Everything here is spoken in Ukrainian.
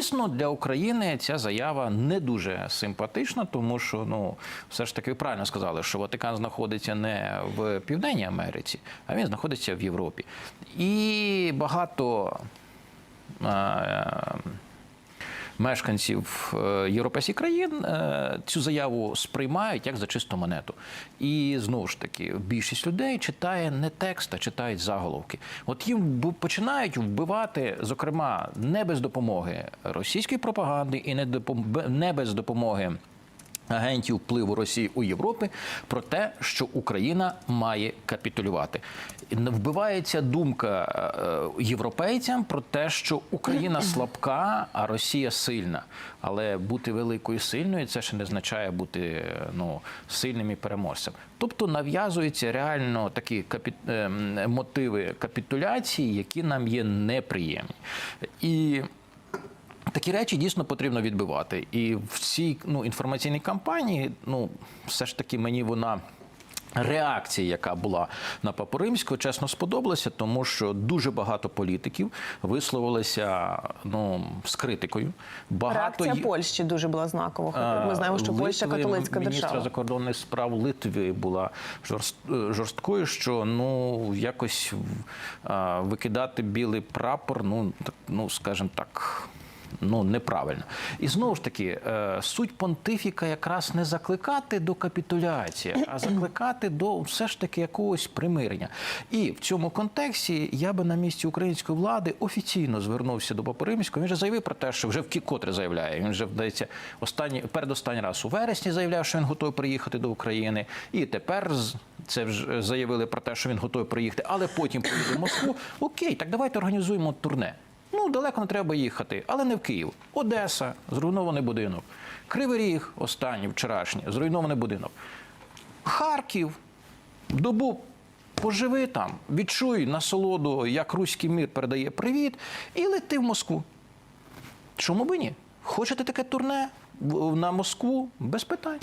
Звісно, для України ця заява не дуже симпатична, тому що ну все ж таки правильно сказали, що Ватикан знаходиться не в Південній Америці, а він знаходиться в Європі. І багато. е, Мешканців е, європейських країн е, цю заяву сприймають як за чисту монету. І знову ж таки, більшість людей читає не текст, а читають заголовки. От їм починають вбивати, зокрема, не без допомоги російської пропаганди і не без допомоги агентів впливу Росії у Європі про те, що Україна має капітулювати. Вбивається думка е, європейцям про те, що Україна слабка, а Росія сильна. Але бути великою і сильною це ще не означає бути е, ну, сильним і переможцем. Тобто нав'язуються реально такі капі... е, мотиви капітуляції, які нам є неприємні. І Такі речі дійсно потрібно відбивати. І в цій ну, інформаційній кампанії, ну, все ж таки, мені вона. Реакція, яка була на Папу Римського, чесно сподобалася, тому що дуже багато політиків висловилися ну, з критикою. Багато Реакція Польщі дуже була знакова. Ми знаємо, що Польща Литви, католицька міністра держава. закордонних справ Литви була жорст- жорсткою, що ну якось викидати білий прапор, ну так, ну скажімо так. Ну, неправильно. І знову ж таки, е, суть понтифіка якраз не закликати до капітуляції, а закликати до все ж таки якогось примирення. І в цьому контексті я би на місці української влади офіційно звернувся до Папи Римського. Він же заявив про те, що вже в котре заявляє. Він вже вдається останній передостанній раз у вересні заявляв, що він готовий приїхати до України. І тепер це вже заявили про те, що він готовий приїхати, але потім поїде в Москву. Окей, так давайте організуємо турне. Ну, далеко не треба їхати, але не в Київ. Одеса, зруйнований будинок. Кривий Ріг, останній, вчорашній, зруйнований будинок. Харків, добу поживи там, відчуй насолоду, як руський мір передає привіт, і лети в Москву. Чому би ні? Хочете таке турне на Москву? Без питань.